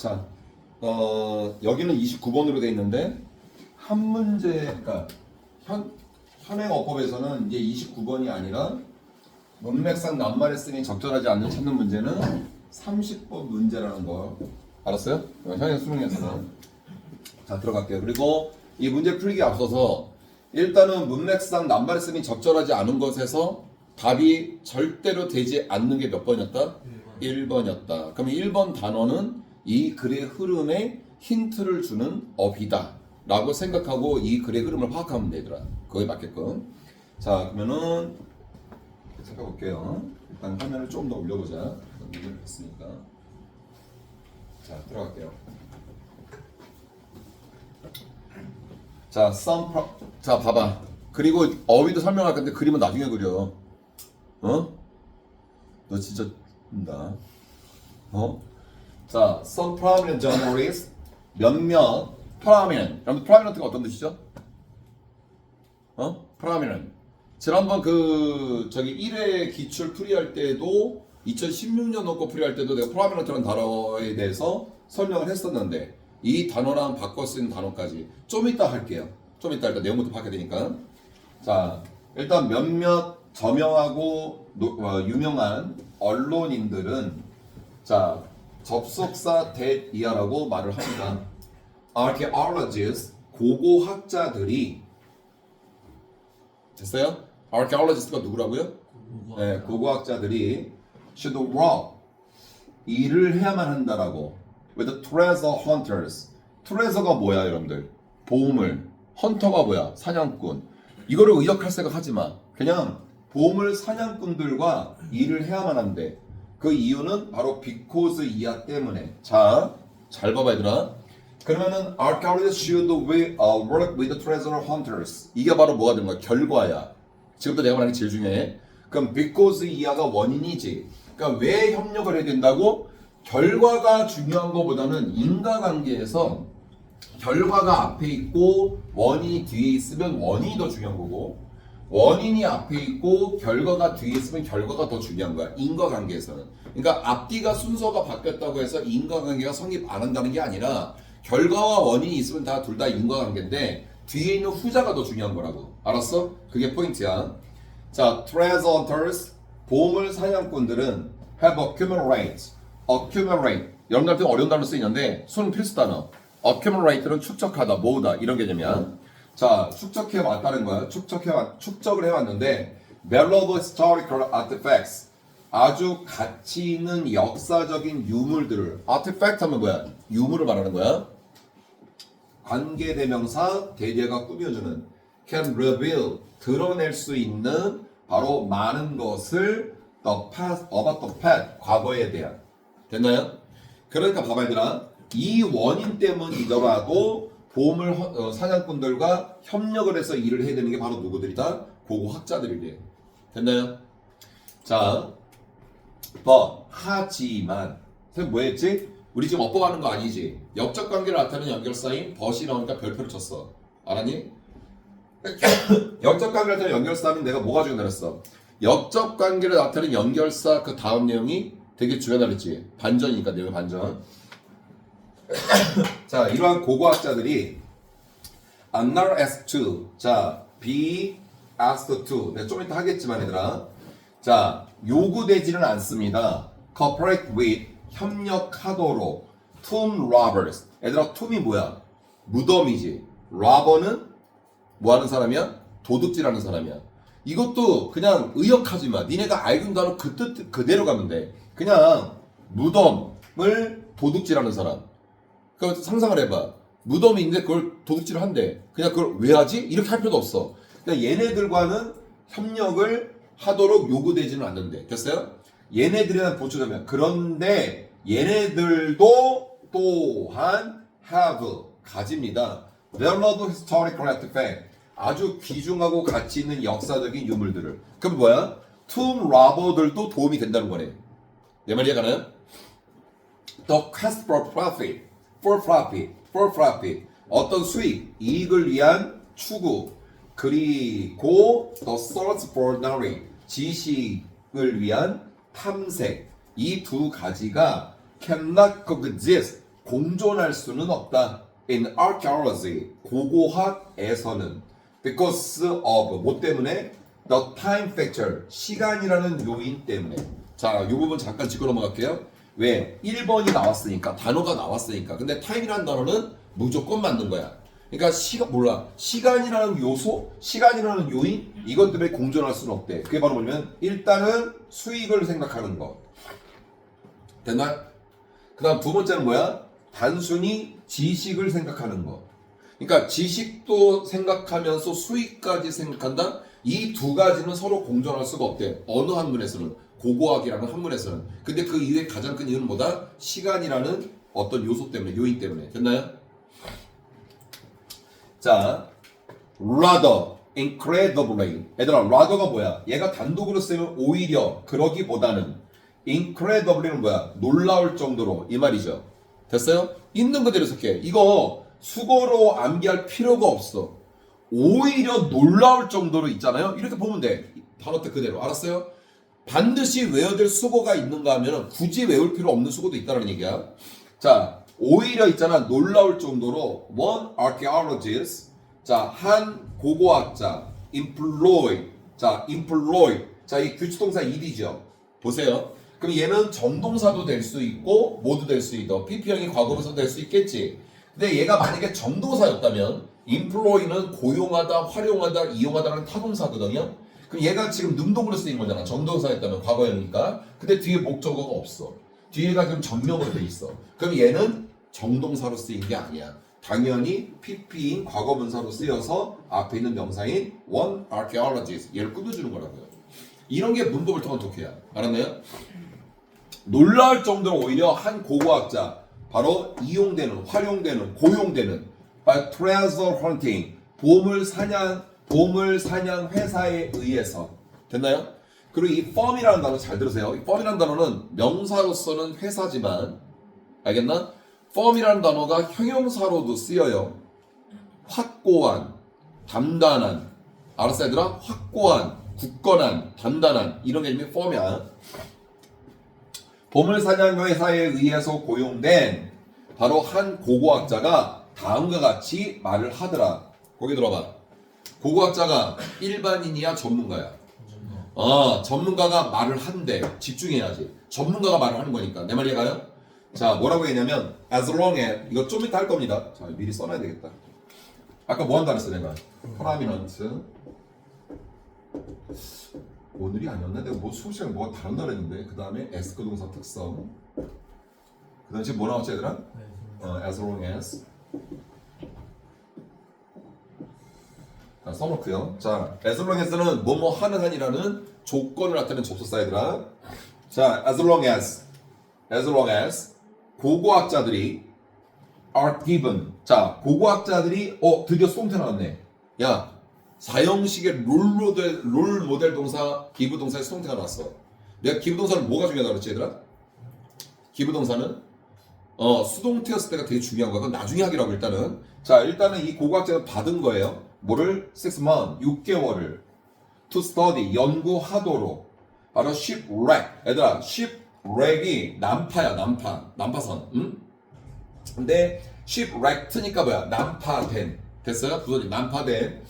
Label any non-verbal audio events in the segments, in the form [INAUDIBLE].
자, 어, 여기는 29번으로 돼 있는데 한 문제, 그러니까 현 현행 어법에서는 이제 29번이 아니라 문맥상 낱말의 쓰임이 적절하지 않는 찾는 문제는 30번 문제라는 거 알았어요? 어, 현행 수능에서는 자 들어갈게요. 그리고 이 문제 풀기 앞서서 일단은 문맥상 낱말의 쓰임이 적절하지 않은 것에서 답이 절대로 되지 않는 게 몇 번이었다? 1번이었다. 그럼 1번 단어는 이 글의 흐름에 힌트를 주는 어비다. 라고 생각하고 이 글의 흐름을 파악하면 되더라. 그거에 맞게끔. 자, 그러면은 살펴볼게요. 일단 화면을 좀더 올려보자. 문제를 했으니까. 자, 들어갈게요. 자, some pro... 자, 봐봐. 그리고 어휘도 설명할 건데 그림은 나중에 그려. 어? 너 진짜 나. 어? 자, some prominent journalists 몇몇 prominent. 여러분 prominent가 어떤 뜻이죠? 어? prominent. 지난번 그 저기 1회 기출 풀이할 때도 2016년 놓고 풀이할 때도 내가 prominent라는 단어에 대해서 설명을 했었는데 이 단어랑 바꿔 쓰는 단어까지 좀 이따 할게요. 좀 이따 일단 내용부터 파악해야 되니까. 자, 일단 몇몇 저명하고 노- 어, 유명한 언론인들은 자 접속사 that 이하라고 말을 합니다. Archaeologists 고고학자들이 됐어요? Archaeologist가 누구라고요? 네, 고고학자들이 should work 일을 해야만 한다라고. With treasure hunters. treasure가 뭐야 여러분들? 보물. 헌터가 뭐야? 사냥꾼. 이거를 의역할 생각 하지 마. 그냥 보물 사냥꾼들과 일을 해야만 한대 그 이유는 바로 because 이하 때문에. 자 잘 봐봐 얘들아. 그러면은 archaeologists should we, uh, work with treasure hunters. 이게 바로 뭐가 되는 거야? 결과야. 지금부터 내가 말하는 게 제일 중요해. 그럼 because 이하가 원인이지. 그러니까 왜 협력을 해야 된다고? 결과가 중요한 것보다는 인과관계에서 결과가 앞에 있고 원인이 뒤에 있으면 원인이 더 중요한 거고 원인이 앞에 있고 결과가 뒤에 있으면 결과가 더 중요한 거야. 인과관계에서는. 그러니까 앞뒤가 순서가 바뀌었다고 해서 인과관계가 성립 안 한다는 게 아니라 결과와 원인이 있으면 다 둘 다 인과관계인데 뒤에 있는 후자가 더 중요한 거라고. 알았어? 그게 포인트야. 자 treasure hunters 보물 사냥꾼들은 have accumulate accumulate. 여러분들한테 어려운 단어 쓰이는데 수능 필수 단어. accumulate는 축적하다 모으다. 이런 개념이야 자 축적해 왔다는 거야. 축적해 왔 축적을 해왔는데 valuable historical artifacts. 아주 가치 있는 역사적인 유물들을 artifact 하면 뭐야? 유물을 말하는 거야. 관계 대명사 대대가 꾸며주는 can reveal 드러낼 수 있는 바로 많은 것을 the past about the past 과거에 대한. 됐나요? 그러니까 봐봐 얘들아 이 원인 때문이더라도 보물 허- 어, 사냥꾼들과 협력을 해서 일을 해야 되는 게 바로 누구들이다? 고고학자들이래 됐나요? 자 but 하지만 선생님 뭐 했지? 우리 지금 업보하는 거 아니지? 역적 관계를 나타내는 연결사인 but이 나오니까 별표를 쳤어 알았니? [COUGHS] 역적 관계를 나타내는 연결사면 내가 뭐가 중요하랬어? 역적 관계를 나타내는 연결사 그 다음 내용이 되게 중요하다 그랬지? 반전이니까 내용 반전 [COUGHS] 자 이러한 고고학자들이 not asked to. 자 be asked to. 내가 좀 이따 하겠지만 얘들아. 자 요구되지는 않습니다. Cooperate with 협력하도록. tomb robbers. 얘들아 tom이 뭐야? 무덤이지. Robber는 뭐 하는 사람이야? 도둑질하는 사람이야. 이것도 그냥 의역하지 마. 니네가 알던 단어 그 뜻 그대로 가면 돼. 그냥 무덤을 도둑질하는 사람 그 상상을 해봐. 무덤이 있는데 그걸 도둑질을 한대. 그냥 그걸 왜 하지? 이렇게 할 필요도 없어. 그냥 얘네들과는 협력을 하도록 요구되지는 않는데. 됐어요? 얘네들이란 보초자면 그런데 얘네들도 또한 have 가집니다. valuable historical artifact 아주 귀중하고 가치 있는 역사적인 유물들을. 그럼 뭐야? tomb robber들도 도움이 된다는 거네. 내 말이 가나요? The quest for profit, for profit, for profit. 어떤 수익, 이익을 위한 추구. 그리고 the search for knowledge, 지식을 위한 탐색. 이 두 가지가 cannot coexist, 공존할 수는 없다. In archaeology, 고고학에서는 because of 뭐 때문에 the time factor 시간이라는 요인 때문에 자, 이 부분 잠깐 짚고 넘어갈게요. 왜? 1번이 나왔으니까 단어가 나왔으니까. 근데 time이라는 단어는 무조건 맞는 거야. 그러니까 시간 몰라 시간이라는 요소, 시간이라는 요인 이것 때문에 공존할 수는 없대. 그게 바로 뭐냐면 일단은 수익을 생각하는 것. 됐나? 그 다음 두 번째는 뭐야? 단순히 지식을 생각하는 거. 그러니까 지식도 생각하면서 수익까지 생각한다. 이 두 가지는 서로 공존할 수가 없대. 어느 학문에서는 고고학이라는 학문에서는. 근데 그 이유의 가장 큰 이유는 뭐다? 시간이라는 어떤 요소 때문에, 요인 때문에. 됐나요? 자, rather, incredibly. 얘들아, rather가 뭐야? 얘가 단독으로 쓰면 오히려 그러기보다는 incredibly는 뭐야? 놀라울 정도로 이 말이죠. 됐어요? 있는 그대로 쓸게. 이거 수고로 암기할 필요가 없어. 오히려 놀라울 정도로 있잖아요. 이렇게 보면 돼. 단어 뜻 그대로. 알았어요? 반드시 외워야 될 수고가 있는가 하면 굳이 외울 필요 없는 수고도 있다는 얘기야. 자, 오히려 있잖아. 놀라울 정도로 one archaeologist 자, 한 고고학자 employ 자, employ 자, 이 규칙동사 일이죠. 보세요. 그럼 얘는 정동사도 될 수 있고 모두 될 수 있고 PP형이 과거분사도 될수 있겠지. 근데 얘가 만약에 정동사였다면 employ는 고용하다, 활용하다, 이용하다라는 타동사거든요. 그럼 얘가 지금 능동으로 쓰인 거잖아. 정동사였다면 과거형이니까. 근데 뒤에 목적어가 없어. 뒤에가 지금 전명으로 돼 있어. 그럼 얘는 정동사로 쓰인 게 아니야. 당연히 PP인 과거분사로 쓰여서 앞에 있는 명사인 one archaeologist 얘를 꾸며주는 거라고요. 이런 게 문법을 통한 독해야. 알았나요? 놀라울 정도로 오히려 한 고고학자 바로 이용되는 활용되는 고용되는 by treasure hunting 보물 사냥 보물 사냥 회사에 의해서 됐나요? 그리고 이 firm이라는 단어 잘 들으세요. 이 firm이라는 단어는 명사로서는 회사지만 알겠나? firm이라는 단어가 형용사로도 쓰여요. 확고한, 단단한, 알았어 얘들아? 확고한, 굳건한, 단단한 이런 게 이름이 firm이야. 보물 사냥 회사에 의해서 고용된 바로 한 고고학자가 다음과 같이 말을 하더라. 거기 들어봐. 고고학자가 일반인이야 전문가야. 어, 전문가가 말을 한대. 집중해야지. 전문가가 말을 하는 거니까. 내 말이 가요? 자, 뭐라고 했냐면 as long as 이거 좀 이따 할 겁니다. 자, 미리 써놔야 되겠다. 아까 뭐 한다 그랬어 내가? prominent 오늘이 아니었나? 내가 뭐 수업 시간에 뭐가 다른 날 했는데 그 다음에 에스크 동사 특성 그 다음에 지금 뭐 나왔지 얘들아? 어, as long as 자, 써놓고요 자, as long as는 뭐뭐 하는 한이라는 조건을 나타내는 접속사 얘들아 자, as long as as long as 고고학자들이 are given 자, 고고학자들이 어, 드디어 송태 나왔네 야 사형식의 롤 모델 롤 모델 동사 기부 동사의 수동태가 나왔어. 내가 기부 동사는 뭐가 중요하다 그랬지 얘들아? 기부 동사는 어 수동태였을 때가 되게 중요한 거야. 그건 나중에 하기라고 일단은. 자 일단은 이 고고학자가 받은 거예요. 뭐를 6 month 6개월을 to study 연구하도록. 바로 shipwreck 얘들아 shipwreck이 난파야 난파 난파선. 응? 근데 shipwrecked니까 뭐야? 난파된. 됐어요? 부서진 난파된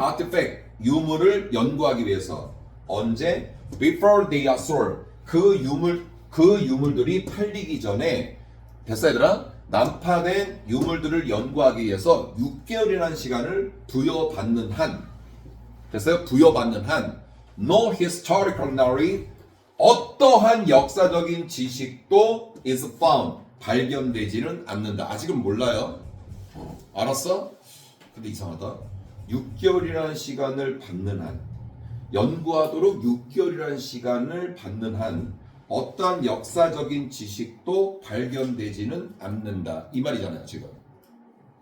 artifact 유물을 연구하기 위해서. 언제? before they are sold. 그 유물 그 유물들이 팔리기 전에. 됐어 얘들아 난파된 유물들을 연구하기 위해서 6개월이라는 시간을 부여받는 한 됐어요 부여받는 한 no historical knowledge 어떠한 역사적인 지식도 is found 발견되지는 않는다 아직은 몰라요 알았어? 근데 이상하다. 6개월이라는 시간을 받는 한, 연구하도록 6개월이라는 시간을 받는 한, 어떠한 역사적인 지식도 발견되지는 않는다. 이 말이잖아요, 지금.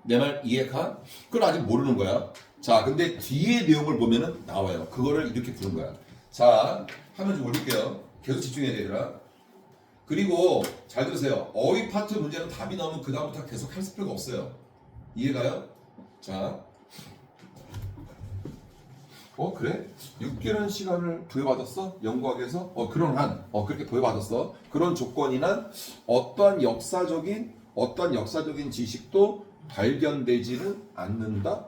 내 말 이해가? 그건 아직 모르는 거야. 자, 근데 뒤에 내용을 보면은 나와요. 그거를 이렇게 부른 거야. 자, 화면 좀 올릴게요. 계속 집중해야 되더라. 그리고 잘 들으세요. 어휘 파트 문제는 답이 나오면 그 다음부터 계속 할 필요가 없어요. 이해가요? 자. 어 그래? 6개월 시간을 부여받았어? 위해서? 어 그런 한, 어 그렇게 부여받았어. 그런 조건이나 어떠한 역사적인 어떤 역사적인 지식도 발견되지는 않는다?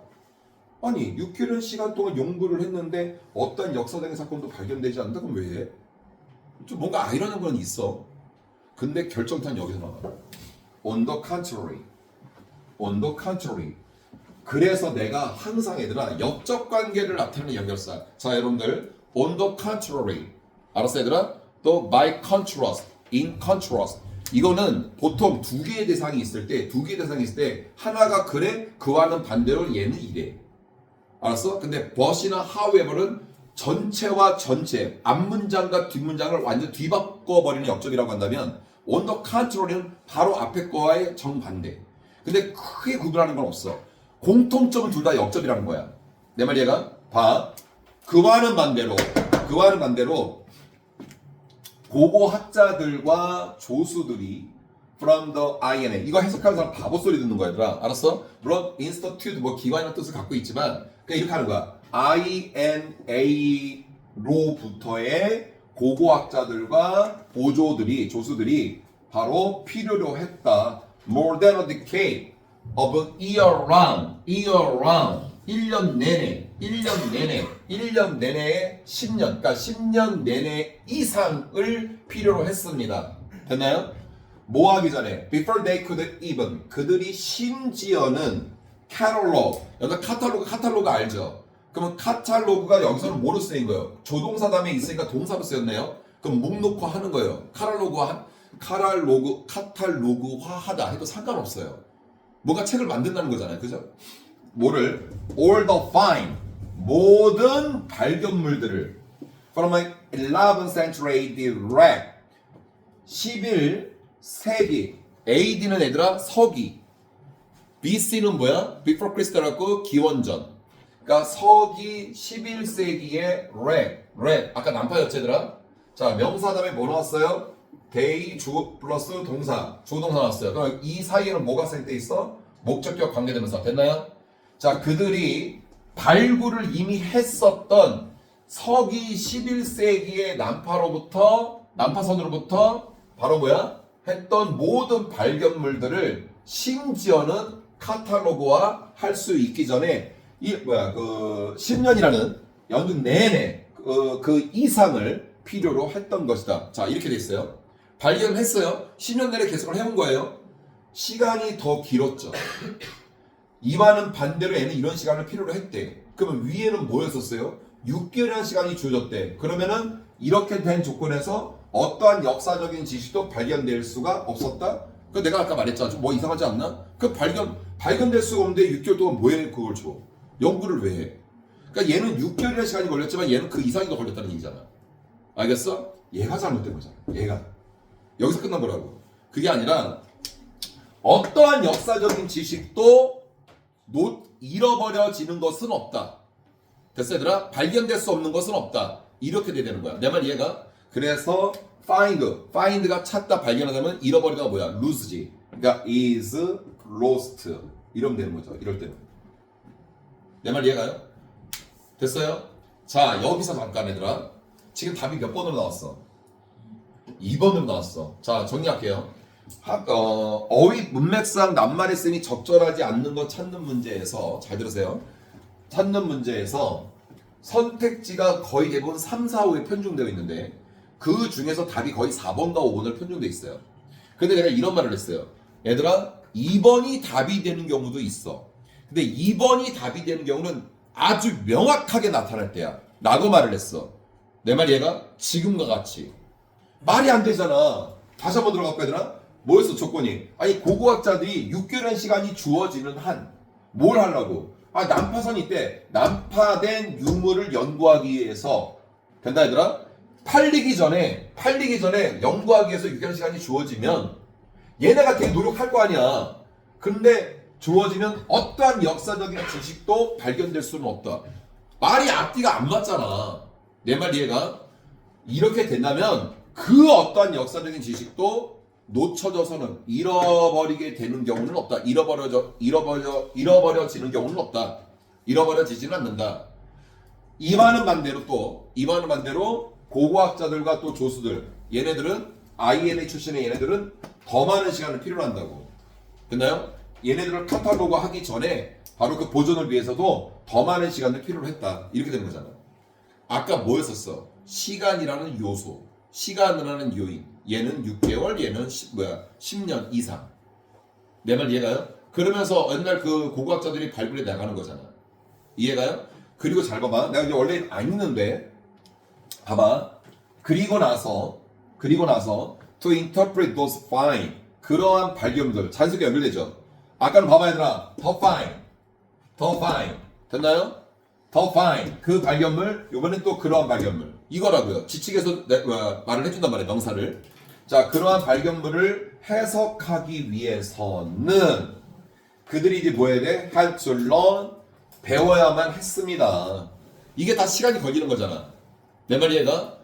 아니 6개월 시간 동안 연구를 했는데 어떤 역사적인 사건도 발견되지 않는다? 그럼 왜 해? 좀 뭔가 아이러니한 건 있어. 근데 결정탄 여기서 나와. On the contrary. On the contrary. 그래서 내가 항상 얘들아 역적 관계를 나타내는 연결사. 자 여러분들 on the contrary. 알았어 얘들아? 또 by contrast, in contrast. 이거는 보통 두 개의 대상이 있을 때, 두 개의 대상이 있을 때 하나가 그래, 그와는 반대로 얘는 이래. 알았어? 근데 but이나 however는 전체와 전체, 앞문장과 뒷문장을 완전 뒤바꿔버리는 역적이라고 한다면 on the contrary는 바로 앞에 거와의 정반대. 근데 크게 구분하는 건 없어. 공통점은 둘 다 역적이라는 거야. 내 말 이해가? 봐. 그와는 반대로, 그와는 반대로 고고 학자들과 조수들이 from the INA 이거 해석하는 사람 바보 소리 듣는 거야 얘들아 알았어? 물론 institute 뭐 기관이라는 뜻을 갖고 있지만 그냥 이렇게 하는 거야 INA로부터의 고고학자들과 보조들이 조수들이 바로 필요로 했다 more than a decade of year round year round 1년 내내 1년 내내 1년 내내의 10년 그러니까 10년 내내 이상을 필요로 했습니다 됐나요? 뭐 하기 전에 before they could even 그들이 심지어는 catalog 여기서 카탈로그 카탈로그 알죠? 그러면 카탈로그가 여기서는 뭐로 쓰인 거예요? 조동사 다음에 있으니까 동사로 쓰였네요. 그럼 묵 놓고 하는 거예요. 카탈로그화 카탈로그 카탈로그화하다 해도 상관없어요. 뭔가 책을 만든다는 거잖아요. 그죠? 뭐를 all the find 모든 발견물들을 from an 11th century AD wreck 11세기 AD는 얘들아 서기 BC는 뭐야? Before Christ라고 기원전 그러니까 서기 11세기의 렉, 렉 아까 난파였지 얘들아? 자 명사 다음에 뭐 나왔어요? 데이 주 플러스 동사 주 동사 나왔어요 그럼 이 사이에는 뭐가 센때 있어? 목적격 관계대명사 됐나요? 자 그들이 발굴을 이미 했었던 서기 11세기의 난파로부터 난파선으로부터 바로 뭐야? 했던 모든 발견물들을 심지어는 카탈로그화 할 수 있기 전에 이 뭐야 그 10년이라는 연중 내내 그, 그 이상을 필요로 했던 것이다. 자 이렇게 돼 있어요. 발견했어요. 10년 내내 계속을 해온 거예요. 시간이 더 길었죠. 이와는 반대로 얘는 이런 시간을 필요로 했대. 그러면 위에는 뭐였었어요? 6개월이라는 시간이 주어졌대. 그러면은 이렇게 된 조건에서 어떠한 역사적인 지식도 발견될 수가 없었다? 그 내가 아까 말했잖아. 좀뭐 이상하지 않나? 그 발견, 발견될 수가 없는데 6개월 동안 뭐해 그걸 줘? 연구를 왜 해? 그러니까 얘는 6개월이라는 시간이 걸렸지만 얘는 그 이상이 더 걸렸다는 얘기잖아. 알겠어? 얘가 잘못된 거잖아. 얘가. 여기서 끝난 거라고. 그게 아니라 어떠한 역사적인 지식도 놓, 잃어버려지는 것은 없다. 됐어 얘들아? 발견될 수 없는 것은 없다. 이렇게 돼야 되는 거야. 내 말 이해가? 그래서 find, find가 찾다 발견하다면 잃어버리다가 뭐야? lose지. 그러니까 is lost. 이러면 되는 거죠. 이럴 때는. 내 말 이해가요? 됐어요? 자 여기서 잠깐 얘들아. 지금 답이 몇 번으로 나왔어? 2번으로 나왔어. 자 정리할게요. 하- 어, 어휘 문맥상 낱말의 셈이 적절하지 않는 것 찾는 문제에서 잘 들으세요. 찾는 문제에서 선택지가 거의 대부분 3, 4, 5에 편중되어 있는데 그 중에서 답이 거의 4번과 5번을 편중되어 있어요. 근데 내가 이런 말을 했어요. 얘들아 2번이 답이 되는 경우도 있어. 근데 2번이 답이 되는 경우는 아주 명확하게 나타날 때야. 라고 말을 했어. 내 말 얘가 지금과 같이. 말이 안 되잖아. 다시 한번 들어갈까 얘들아? 뭐였어 조건이? 아니 고고학자들이 6개월의 시간이 주어지는 한 뭘 하려고? 아 난파선이 있대. 난파된 유물을 연구하기 위해서 된다 얘들아? 팔리기 전에 팔리기 전에 연구하기 위해서 6개월 시간이 주어지면 얘네가 되게 노력할 거 아니야. 근데 주어지면 어떠한 역사적인 지식도 발견될 수는 없다. 말이 앞뒤가 안 맞잖아. 내 말 이해가? 이렇게 된다면 그 어떠한 역사적인 지식도 놓쳐져서는 잃어버리게 되는 경우는 없다. 잃어버려져 잃어버려 잃어버려지는 경우는 없다. 잃어버려지지는 않는다. 이와는 반대로 또 이와는 반대로 고고학자들과 또 조수들 얘네들은 INA 출신의 얘네들은 더 많은 시간을 필요로 한다고. 됐나요? 얘네들을 카탈로그 하기 전에 바로 그 보존을 위해서도 더 많은 시간을 필요로 했다. 이렇게 되는 거잖아. 아까 뭐였었어? 시간이라는 요소, 시간이라는 요인. 얘는 6개월, 얘는 10, 뭐야 10년 이상. 내 말 이해가요? 그러면서 옛날 그 고고학자들이 발굴해 나가는 거잖아. 이해가요? 그리고 잘 봐봐. 내가 이제 원래 안 읽는데 봐봐. 그리고 나서 그리고 나서 to interpret those find 그러한 발견들 자연스럽게 연결되죠. 아까는 봐봐 얘들아. 더 find 더 fine 됐나요? 더 fine 그 발견물 요번엔 또 그러한 발견물 이거라고요 지칙에서 내- 어, 말을 해준단 말이에요 명사를 자 그러한 발견물을 해석하기 위해서는 그들이 이제 뭐 해야 돼? learn 배워야만 했습니다 이게 다 시간이 걸리는 거잖아 내 말 이해가?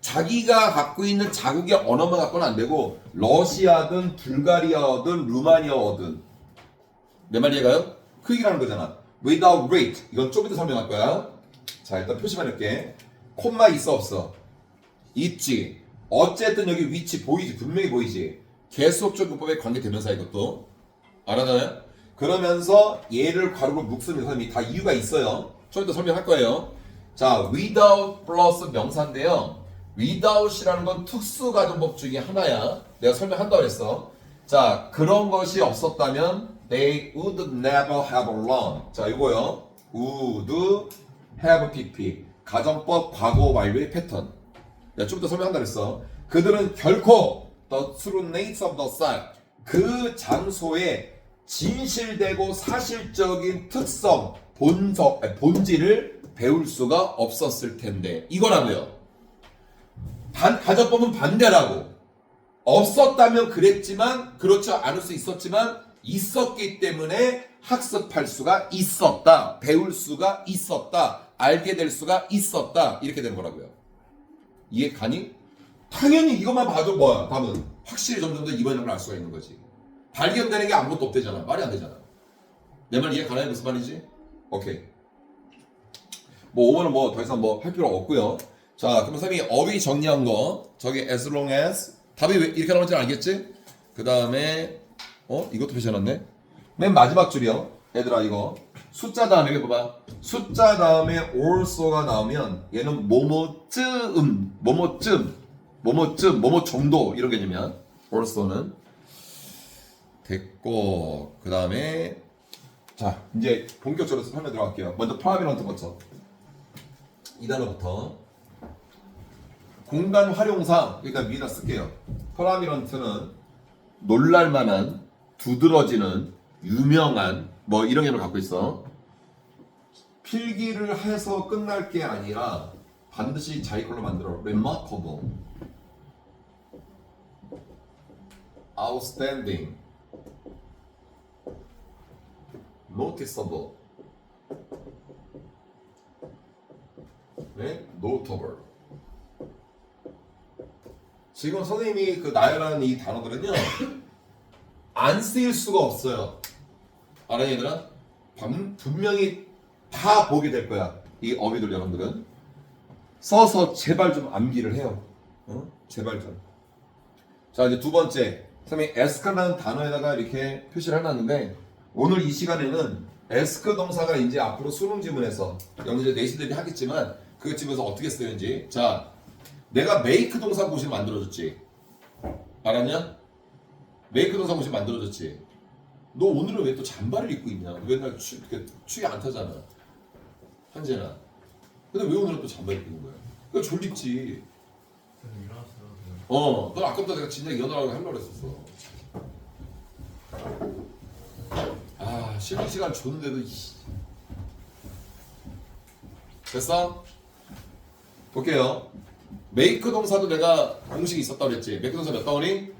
자기가 갖고 있는 자국의 언어만 갖고는 안 되고 러시아든 불가리아어든 루마니아어든 내 말 이해가요? 그 얘기를 하는 거잖아. Without rate. 이건 좀 이따 설명할 거야. 자, 일단 표시만 할게. 콤마 있어 없어? 있지. 어쨌든 여기 위치 보이지? 분명히 보이지? 계속적 문법의 관계 대명사 이것도. 알아나요? 그러면서 얘를 괄호로 묶는 사람이 다 이유가 있어요. 좀 이따 설명할 거예요. 자, without 플러스 명사인데요. without이라는 건 특수가정법 중에 하나야. 내가 설명한다고 했어. 자, 그런 것이 없었다면 they would never have learned. 자, 이거요. would have pp. 가정법 과거 완료의 패턴. 내가 좀더 설명한다 그랬어. 그들은 결코 the true nature of the site 그 장소의 진실되고 사실적인 특성, 아니, 본질을 배울 수가 없었을 텐데 이거라고요. 반, 가정법은 반대라고. 없었다면 그랬지만 그렇지 않을 수 있었지만 있었기 때문에 학습할 수가 있었다. 배울 수가 있었다. 알게 될 수가 있었다. 이렇게 되는 거라고요. 이해 가니? 당연히 이것만 봐도 뭐야? 답은 확실히 점점 더 이번 점을 알 수가 있는 거지. 발견되는 게 아무것도 없대잖아. 말이 안 되잖아. 내 말 이해 가나요? 무슨 말인지? 오케이. 뭐 5번은 뭐 더 이상 뭐 할 필요 없고요. 자, 그럼 선생님이 어휘 정리한 거 저기 as long as 답이 왜 이렇게 나오는지 알겠지? 그 다음에 어 이것도 표시해놨네. 맨 마지막 줄이요. 얘들아 이거 숫자 다음에 이거 봐봐. 숫자 다음에 also가 나오면 얘는 뭐뭐쯤, 뭐뭐쯤, 뭐뭐쯤, 뭐뭐 정도 이런 개념이야. also는 됐고 그 다음에 자 이제 본격적으로 설명 들어갈게요. 먼저 프라미런트부터 이 단어부터 공간 활용상 일단 위에다 쓸게요. 프라미런트는 놀랄만한 두드러지는 유명한 뭐 이런 개념을 갖고 있어. 필기를 해서 끝날 게 아니라 반드시 자기 걸로 만들어. remarkable, outstanding, noticeable, 네, notable. 지금 선생님이 그 나열한 이 단어들은요 안 쓰일 수가 없어요. 알아 얘들아? 반- 분명히 다 보게 될 거야. 이 어휘들 여러분들은 써서 제발 좀 암기를 해요. 어? 제발 좀. 자 이제 두 번째 선생님이 에스크라는 단어에다가 이렇게 표시를 해놨는데 오늘 이 시간에는 에스크 동사가 이제 앞으로 수능 지문에서 이제 내신들이 하겠지만 그 지문에서 어떻게 쓰였는지 자 내가 메이크 동사 고시 만들어줬지 알았냐? 메이크 동사 고시 만들어줬지 너 오늘은 왜 또 잠바를 입고 있냐 맨날 추, 추위 안 타잖아 한재나 근데 왜 오늘은 또 잠바 입고 있는 거야? 그거 졸립지. 어, 너 아까부터 내가 진작 이어나가고 하려고 했었어. 아, 쉬는 시간 줬는데도 이씨. 됐어? 볼게요. 메이크 동사도 내가 공식이 있었다고 그랬지. 메이크 동사 몇 덩어리?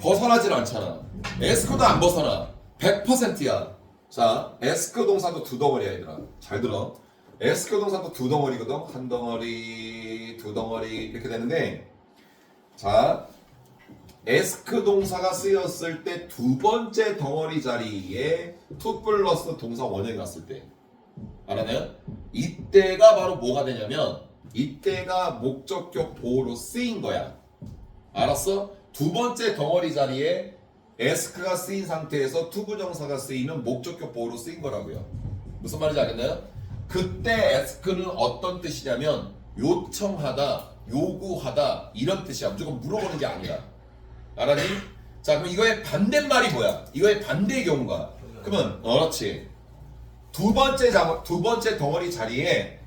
벗어나질 않잖아. 에스크도 안 벗어나. 100%야. 자, 에스크 동사도 두 덩어리야, 얘들아. 잘 들어. 에스크 동사도 두 덩어리거든. 한 덩어리, 두 덩어리 이렇게 되는데 자, 에스크 동사가 쓰였을 때 두 번째 덩어리 자리에 투 플러스 동사 원형이 갔을 때 알았나요? 이때가 바로 뭐가 되냐면 이때가 목적격 보호로 쓰인 거야. 알았어? 두 번째 덩어리 자리에 에스크가 쓰인 상태에서 투부정사가 쓰이면 목적격 보호로 쓰인 거라고요. 무슨 말인지 알겠나요? 그때 에스크는 어떤 뜻이냐면 요청하다, 요구하다 이런 뜻이야. 무조건 물어보는 게 아니라. 알았니? 자, 그럼 이거의 반대말이 뭐야? 이거의 반대의 경우가. 그러면 어, 그렇지. 두 번째 장, 두 번째 덩어리 자리에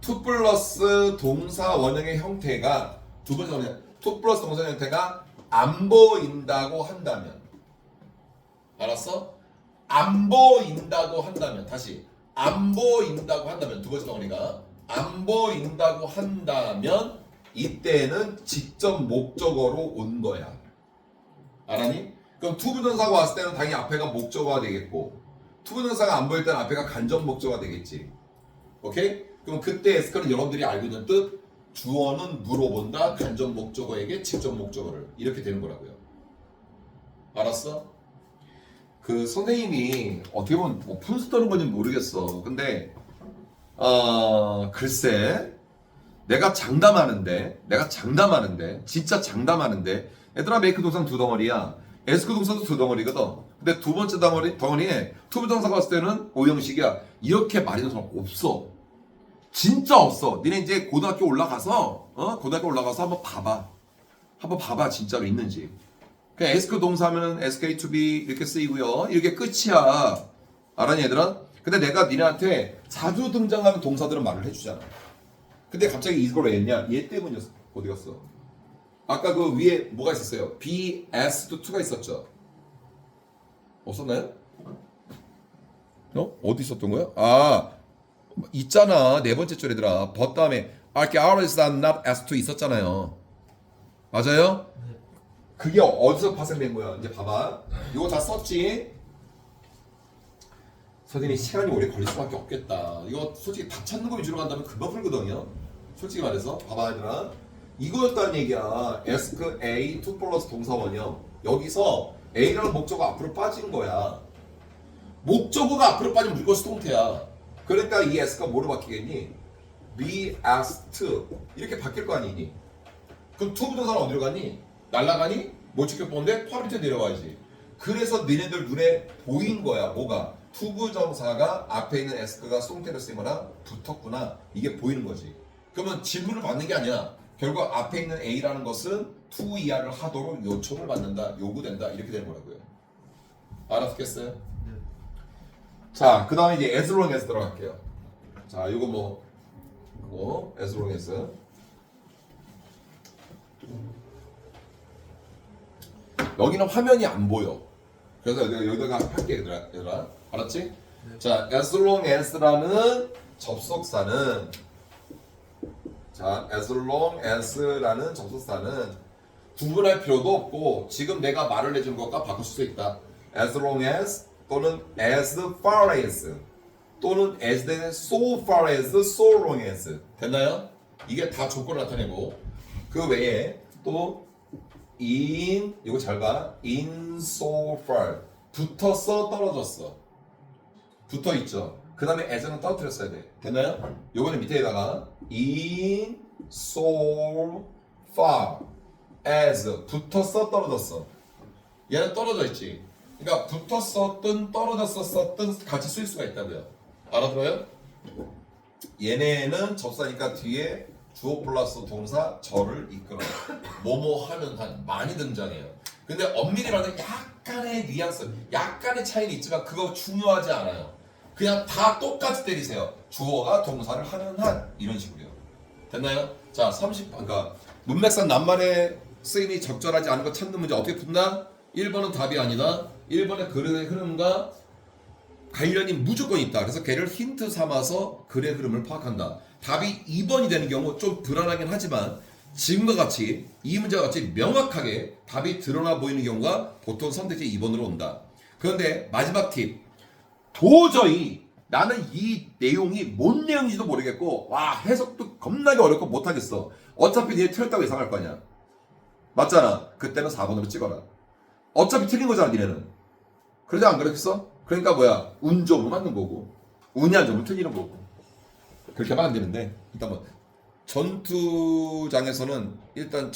투 플러스 동사 원형의 형태가 두 번째 덩어리 투 플러스 동사 형태가 안 보인다고 한다면 알았어? 안 보인다고 한다면 다시 안 보인다고 한다면 두 번째 덩어리가 안 보인다고 한다면 이때는 직접 목적어로 온 거야. 알았니? 그럼 투부정사가 왔을 때는 당연히 앞에가 목적어가 되겠고 투부정사가 안 보일 때는 앞에가 간접 목적어가 되겠지. 오케이? 그럼 그때 에스커는 여러분들이 알고 있는 뜻 주어는 물어본다 간접 목적어에게 직접 목적어를 이렇게 되는 거라고요. 알았어? 그 선생님이 어떻게 보면 뭐 푼수 떠는 건지 모르겠어. 근데 어 글쎄 내가 장담하는데 내가 장담하는데 진짜 장담하는데 얘들아 메이크 동상 두 덩어리야 에스크 동사도 두 덩어리거든 근데 두 번째 덩어리, 덩어리에 투부 동사가 왔을 때는 오형식이야 이렇게 말이는 사람 없어 진짜 없어 니네 이제 고등학교 올라가서 어 고등학교 올라가서 한번 봐봐 한번 봐봐 진짜로 있는지 그냥 에스크 동사면은 SK to be 이렇게 쓰이고요 이게 끝이야 알았니 얘들아 근데 내가 니네한테 자주 등장하는 동사들은 말을 해주잖아 근데 갑자기 이걸 왜 했냐? 얘 때문이었어. 어디 갔어? 아까 그 위에 뭐가 있었어요? B, S 또 2가 있었죠? 없었나요? 어? 어디 있었던 거야? 아, 있잖아. 네 번째 줄 얘들아. but 다음에 archaeologists are not S2 있었잖아요. 맞아요? 그게 어디서 파생된 거야? 이제 봐봐. 이거 다 썼지? 선생님이 시간이 오래 걸릴 수밖에 없겠다. 이거 솔직히 다 찾는 거 위주로 간다면 금방 풀거든요. 솔직히 말해서 봐봐 얘들아. 이거였다는 얘기야. 에스크 A 2 플러스 동사원형. 여기서 A라는 목적어 앞으로 빠진 거야. 목적어가 앞으로 빠지면 무조건 수동태야. 그러니까 이 S가 뭐로 바뀌겠니? be asked 이렇게 바뀔 거 아니니? 그럼 투 부동사는 어디로 가니? 날라가니? 목적격 보는데 파 밑에 내려와야지. 그래서 너네들 눈에 보인 거야. 뭐가? 투부 정사가 앞에 있는 에스크가 송태로 쓰거나 붙었구나. 이게 보이는 거지. 그러면 질문을 받는 게 아니야. 결국 앞에 있는 A라는 것은 투 이하를 하도록 요청을 받는다, 요구된다 이렇게 되는 거라고요. 알았겠어요? 자, 그 다음에 이제 as long as 들어갈게요. 자, 이거 뭐, 이거 as long as. 여기는 화면이 안 보여. 그래서 내가 여기다가 할게 얘들아, 얘들아. 알았지? 자, as long as라는 접속사는 자, as long as라는 접속사는 구분할 필요도 없고 지금 내가 말을 해준 것과 바꿀 수 있다. as long as 또는 as far as 또는 as 대신 so far as, so long as 됐나요? 이게 다 조건을 나타내고 그 외에 또 in 이거 잘 봐. in so far 붙었어 떨어졌어 붙어 있죠. 그 다음에 as는 떨어뜨렸어야 돼. 됐나요? 요거는 밑에다가 in so far as 붙었어 떨어졌어. 얘는 떨어져 있지. 그러니까 붙었었든 떨어졌었든 같이 쓸 수가 있다고요. 알아들어요? 얘네는 접사니까 뒤에 주어 플러스 동사 저를 이끌어 뭐뭐 하는 한 많이 등장해요. 근데 엄밀히 말하면 약간의 뉘앙스, 약간의 차이는 있지만 그거 중요하지 않아요. 그냥 다 똑같이 때리세요. 주어가 동사를 하는 한 이런 식으로요. 됐나요? 자, 30 그러니까 문맥상 낱말의 쓰임이 적절하지 않은 거 찾는 문제 어떻게 푼다? 1번은 답이 아니다. 1번의 글의 흐름과 관련이 무조건 있다. 그래서 걔를 힌트 삼아서 글의 흐름을 파악한다. 답이 2번이 되는 경우 좀 불안하긴 하지만 지금과 같이 이 문제와 같이 명확하게 답이 드러나 보이는 경우가 보통 선택지 2번으로 온다. 그런데 마지막 팁. 도저히 나는 이 내용이 뭔 내용인지도 모르겠고 와 해석도 겁나게 어렵고 못하겠어. 어차피 니네 틀렸다고 예상할 거 아니야. 맞잖아. 그때는 4번으로 찍어라. 어차피 틀린 거잖아 니네는. 그러지 안 그랬어? 그러니까 뭐야 운 좋으면 맞는 거고 운이 안 좋으면 틀리는 거고 그렇게 하면 안 되는데 일단 뭐 전투장에서는 일단